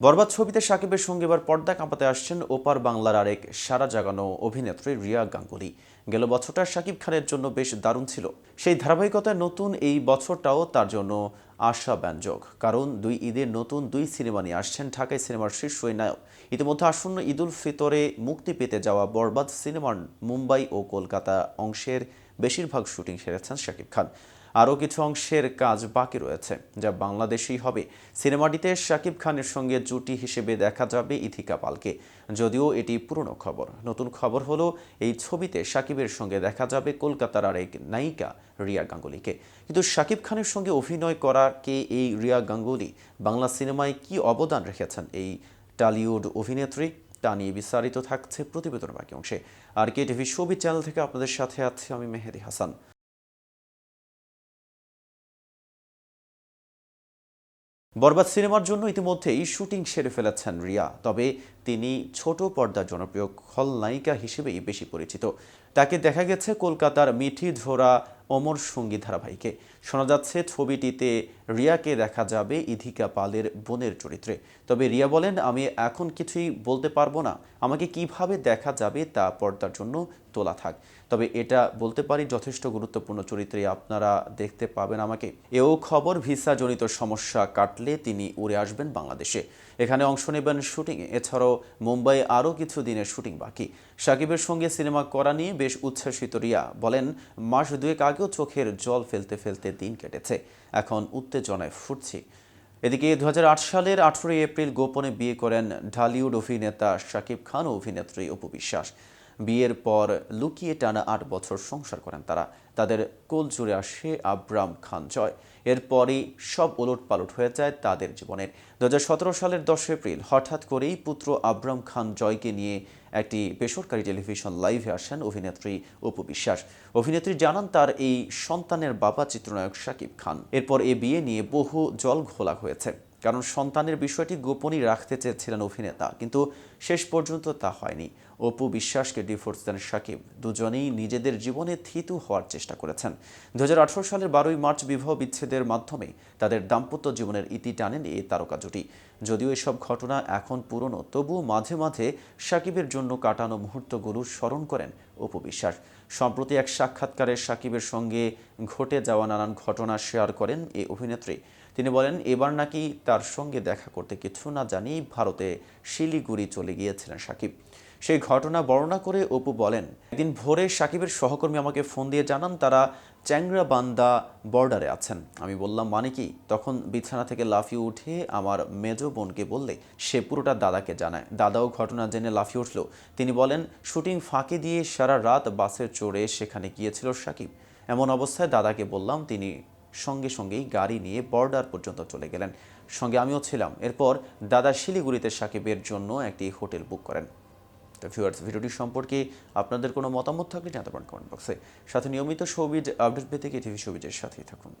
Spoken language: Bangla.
বরবাদ ছবিতে সাকিবের সঙ্গে এবার পর্দা কাঁপাতে আসছেন ওপার বাংলার আরেক সারা জাগানো অভিনেত্রী রিয়া গাঙ্গুলি। গেল বছরটা সাকিব খানের জন্য বেশ দারুণ ছিল। সেই ধারাবাহিকতায় নতুন এই বছরটাও তার জন্য আশাব্যঞ্জক। কারণ দুই ঈদের নতুন দুই সিনেমা নিয়ে আসছেন ঢাকায় সিনেমার শীর্ষ নায়ক। ইতিমধ্যে আসন্ন ঈদুল ফিতরে মুক্তি পেতে যাওয়া বরবাদ সিনেমার মুম্বাই ও কলকাতা অংশের বেশিরভাগ শুটিং সেরেছেন শাকিব খান। আরও কিছু অংশের কাজ বাকি রয়েছে, যা বাংলাদেশেই হবে। সিনেমাটিতে শাকিব খানের সঙ্গে জুটি হিসেবে দেখা যাবে ইথিকা পালকে। যদিও এটি পুরনো খবর। নতুন খবর হলো, এই ছবিতে শাকিবের সঙ্গে দেখা যাবে কলকাতার আরেক নায়িকা রিয়া গাঙ্গুলিকে। কিন্তু শাকিব খানের সঙ্গে অভিনয় করা কে এই রিয়া গাঙ্গুলি? বাংলা সিনেমায় কি অবদান রেখেছেন এই টালিউড অভিনেত্রী? তা নিয়ে বিস্তারিত থাকছে প্রতিবেদনের বাকি অংশে। আর কে টিভি ছবি চ্যানেল থেকে আপনাদের সাথে আছি আমি মেহেদি হাসান। বরবাদ সিনেমার জন্য ইতিমধ্যেই শুটিং সেরে ফেলেছেন রিয়া, তবে তিনি ছোট পর্দার জনপ্রিয় খলনায়িকা হিসেবেই বেশি পরিচিত। তাকে দেখা গেছে কলকাতার মিঠি ঝোড়া অমর সঙ্গী ধারাবাহিকে। শোনা যাচ্ছে, ছবিটিতে রিয়াকে দেখা যাবে ইধিকা পালের বোনের চরিত্রে। তবে রিয়া বলেন, আমি এখন কিছুই বলতে পারব না। আমাকে কীভাবে দেখা যাবে তা পর্দার জন্য তোলা থাক। তবে এটা বলতে পারি যথেষ্ট গুরুত্বপূর্ণ চরিত্রে আপনারা দেখতে পাবেন আমাকে। এও খবর, ভিসাজনিত সমস্যা কাটলে তিনি উড়ে আসবেন বাংলাদেশে। এখানে অংশ নেবেন শুটিংয়ে। এছাড়াও মুম্বাই আরও কিছু দিনের শুটিং বাকি। সাকিবের সঙ্গে সিনেমা করা নিয়ে বেশ উচ্ছ্বাসিত রিয়া বলেন, মাস দুয়েক আগেও চোখের জল ফেলতে ফেলতে দিন কেটেছে। এখন উত্তেজনায় ফুটছি। এদিকে দু হাজার আট সালের আঠেরোই এপ্রিল গোপনে বিয়ে করেন ঢালিউড অভিনেতা শাকিব খান ও অভিনেত্রী অপু বিশ্বাস। বিয়ের পর লুকিয়ে টানা আট বছর সংসার করেন তারা। তাদের কোল জুড়ে আসে আব্রাম খান জয়। এরপরই সব ওলট পালট হয়ে যায় তাদের জীবনের। দু হাজার সতেরো সালের দশ এপ্রিল হঠাৎ করেই পুত্র আব্রাম খান জয়কে নিয়ে একটি বেসরকারি টেলিভিশন লাইভে আসেন অভিনেত্রী অপু বিশ্বাস। অভিনেত্রী জানান তার এই সন্তানের বাবা চিত্রনায়ক শাকিব খান। এরপর এ বিয়ে নিয়ে বহু জল ঘোলা হয়েছে। কারণ সন্তানের বিষয়টি গোপনই রাখতে চেয়েছিলেন অভিনেতা, কিন্তু শেষ পর্যন্ত তা হয়নি। অপু বিশ্বাসকে ডিভোর্স দেন সাকিব। দুজনেই নিজেদের জীবনে থিতু হওয়ার চেষ্টা করেছেন। দু হাজার আঠারো সালের বারোই মার্চ বিবাহ বিচ্ছেদের মাধ্যমে তাদের দাম্পত্য জীবনের ইতি টানেন এই তারকা জুটি। যদিও এসব ঘটনা এখন পুরনো তবুও মাঝে মাঝে সাকিবের জন্য কাটানো মুহূর্তগুলো স্মরণ করেন অপু বিশ্বাস। সম্প্রতি এক সাক্ষাৎকারে সাকিবের সঙ্গে ঘটে যাওয়া নানান ঘটনা শেয়ার করেন এই অভিনেত্রী। তিনি বলেন, এবার নাকি তার সঙ্গে দেখা করতে কিছু না জানিয়েই ভারতে শিলিগুড়ি চলে গিয়েছিলেন সাকিব। সেই ঘটনা বর্ণনা করে অপু বলেন, একদিন ভোরে সাকিবের সহকর্মী আমাকে ফোন দিয়ে জানান তারা চ্যাংরাবান্দা বর্ডারে আছেন। আমি বললাম মানে কি? তখন বিছানা থেকে লাফিয়ে উঠে আমার মেজ বোনকে বললে, সে পুরোটা দাদাকে জানায়। দাদাও ঘটনা জেনে লাফিয়ে উঠল। তিনি বলেন, শুটিং ফাঁকি দিয়ে সারা রাত বাসে চড়ে সেখানে গিয়েছিল সাকিব। এমন অবস্থায় দাদাকে বললাম, তিনি সঙ্গে সঙ্গেই গাড়ি নিয়ে বর্ডার পর্যন্ত চলে গেলেন। সঙ্গে আমিও ছিলাম। এরপর দাদা শিলিগুড়িতে সাকিবের জন্য একটি হোটেল বুক করেন। তো ভিউয়ার্স ভিডিওটি সম্পর্কে আপনাদের কোনো মতামত থাকলে জানাতে পারেন কমেন্ট বক্সে সাথে নিয়মিত সৌবিজ আপডেট পেতে টিভি সৌবিজের সাথেই থাকুন।